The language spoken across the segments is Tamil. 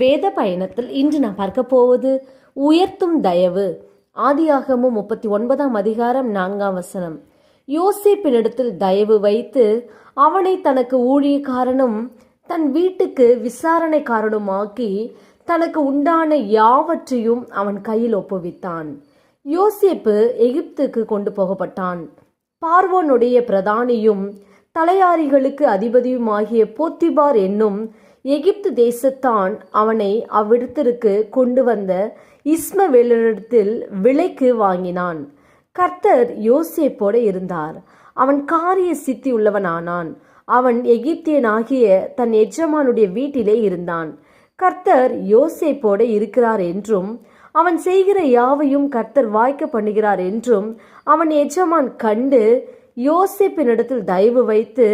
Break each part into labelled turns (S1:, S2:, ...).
S1: வேத பயணத்தில் இன்று நாம் பார்க்க போவது உயர்த்தும் தயவு. ஆதியாகமும் முப்பத்தி ஒன்பதாம் அதிகாரம் நான்காம் வசனம். யோசிப்பினிடத்தில் தயவு வைத்து அவனை தனக்கு ஊழியக்காரனும் தன் வீட்டுக்கு விசாரணைக்காரனுமாக்கி தனக்கு உண்டான யாவற்றையும் அவன் கையில் ஒப்புவித்தான். யோசிப்பு எகிப்துக்கு கொண்டு போகப்பட்டான். பார்வோனுடைய பிரதானியும் தலையாரிகளுக்கு அதிபதியுமாகிய போத்திபார் என்னும் எகிப்து தேசத்தான் அவனை அவ்விடத்திற்கு கொண்டு வந்த இஸ்மவேலரிடத்தில் விலைக்கு வாங்கினான். கர்த்தர் யோசேப்போடு இருந்தார். அவன் காரிய சித்தி உள்ளவனானான். அவன் எகிப்தியனாகிய தன் எஜமானுடைய வீட்டிலே இருந்தான். கர்த்தர் யோசேப்போடு இருக்கிறார் என்றும் அவன் செய்கிற யாவையும் கர்த்தர் வாய்க்க பண்ணுகிறார் என்றும் அவன் எஜமான் கண்டு யோசேப்பினிடத்தில் தயவு வைத்து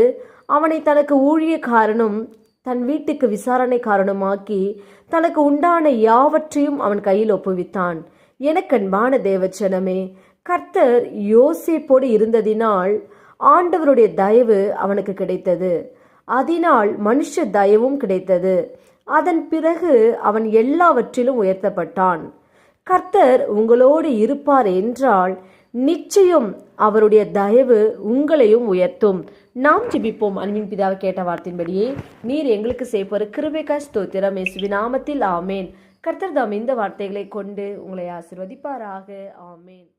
S1: அவனை தனக்கு ஊழியக்காரனும் தன் வீட்டுக்கு விசாரணை காரணமாக்கி தனக்கு உண்டான யாவற்றையும் அவன் கையில் ஒப்புவித்தான். எனக்கன்பான தேவச்சனமே கர்த்தர் யோசேப்போடு இருந்ததினால் ஆண்டவருடைய தயவு அவனுக்கு கிடைத்தது. அதனால் மனுஷ தயவும் கிடைத்தது. அதன் பிறகு அவன் எல்லாவற்றிலும் உயர்த்தப்பட்டான். கர்த்தர் உங்களோடு இருப்பார் என்றால் நிச்சயம் அவருடைய தயவு உங்களையும் உயர்த்தும். நாம் ஜெபிப்போம். அன்பின் பிதாவை கேட்ட வார்த்தையின்படியே நீர் எங்களுக்கு செய்வர் கிருபிகா ஸ்தோத்திரம். இயேசுவின் நாமத்தில். ஆமேன். கர்த்தர் தாம் இந்த வார்த்தைகளை கொண்டு உங்களை ஆசிர்வதிப்பாராக. ஆமேன்.